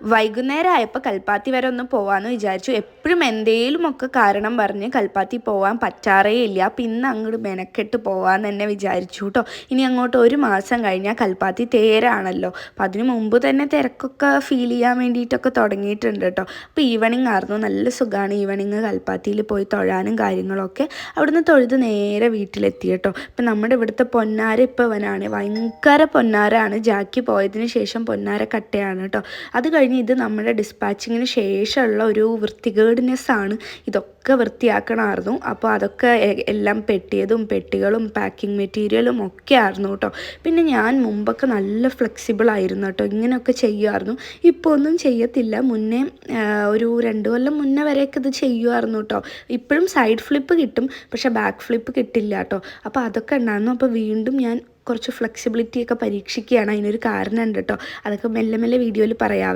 വൈകുന്നേരം ആയപ്പോൾ കൽപ്പാത്തി വരെ ഒന്ന് പോകാമെന്ന് വിചാരിച്ചു. എപ്പോഴും എന്തേലുമൊക്കെ കാരണം പറഞ്ഞ് കൽപ്പാത്തി പോവാൻ പറ്റാറേ ഇല്ല. അപ്പം ഇന്ന് അങ്ങോട്ട് മെനക്കെട്ട് പോവാന്ന് തന്നെ വിചാരിച്ചു കേട്ടോ ഇനി അങ്ങോട്ട് ഒരു മാസം കഴിഞ്ഞാൽ കൽപ്പാത്തി തേരാണല്ലോ. അപ്പം അതിന് മുമ്പ് തന്നെ തിരക്കൊക്കെ ഫീൽ ചെയ്യാൻ വേണ്ടിയിട്ടൊക്കെ തുടങ്ങിയിട്ടുണ്ട് കേട്ടോ അപ്പോൾ ഈവനിങ് ആയിരുന്നു. നല്ല സുഖമാണ് ഈവനിങ് കൽപ്പാത്തിയിൽ പോയി തൊഴാനും കാര്യങ്ങളൊക്കെ അവിടുന്ന് തൊഴുത് നേരെ വീട്ടിലെത്തി കേട്ടോ ഇപ്പം നമ്മുടെ ഇവിടുത്തെ പൊന്നാര ഇപ്പോൾ അവനാണ് ഭയങ്കര പൊന്നാരാണ്. ജാക്കി പോയതിന് ശേഷം പൊന്നാര കട്ടയാണ് കേട്ടോ അത് കഴിഞ്ഞ് ഇത് നമ്മുടെ ഡിസ്പാച്ചിങ്ങിന് ശേഷമുള്ള ഒരു വൃത്തികേടിനെസ് ആണ് ഇതൊക്കെ വൃത്തിയാക്കണമായിരുന്നു. അപ്പോൾ അതൊക്കെ എല്ലാം പെട്ടിയതും പെട്ടികളും പാക്കിംഗ് മെറ്റീരിയലും ഒക്കെ ആയിരുന്നു കേട്ടോ. പിന്നെ ഞാൻ മുമ്പൊക്കെ നല്ല ഫ്ലെക്സിബിൾ ആയിരുന്നു കേട്ടോ. ഇങ്ങനെയൊക്കെ ചെയ്യുമായിരുന്നു. ഇപ്പോൾ ഒന്നും ചെയ്യത്തില്ല. മുന്നേ ഒരു രണ്ട് കൊല്ലം മുന്നേ വരെയൊക്കെ ഇത് ചെയ്യുമായിരുന്നു കേട്ടോ. ഇപ്പോഴും സൈഡ് ഫ്ലിപ്പ് കിട്ടും. പക്ഷേ ബാക്ക് ഫ്ലിപ്പ് കിട്ടില്ല കേട്ടോ. അപ്പോൾ അതൊക്കെ ഉണ്ടായിരുന്നു. അപ്പോൾ വീണ്ടും ഞാൻ കുറച്ച് ഫ്ലെക്സിബിലിറ്റിയൊക്കെ പരീക്ഷിക്കുകയാണ്. അതിനൊരു കാരണം ഉണ്ട് കേട്ടോ. അതൊക്കെ മെല്ലെ മെല്ലെ വീഡിയോയിൽ പറയാവേ.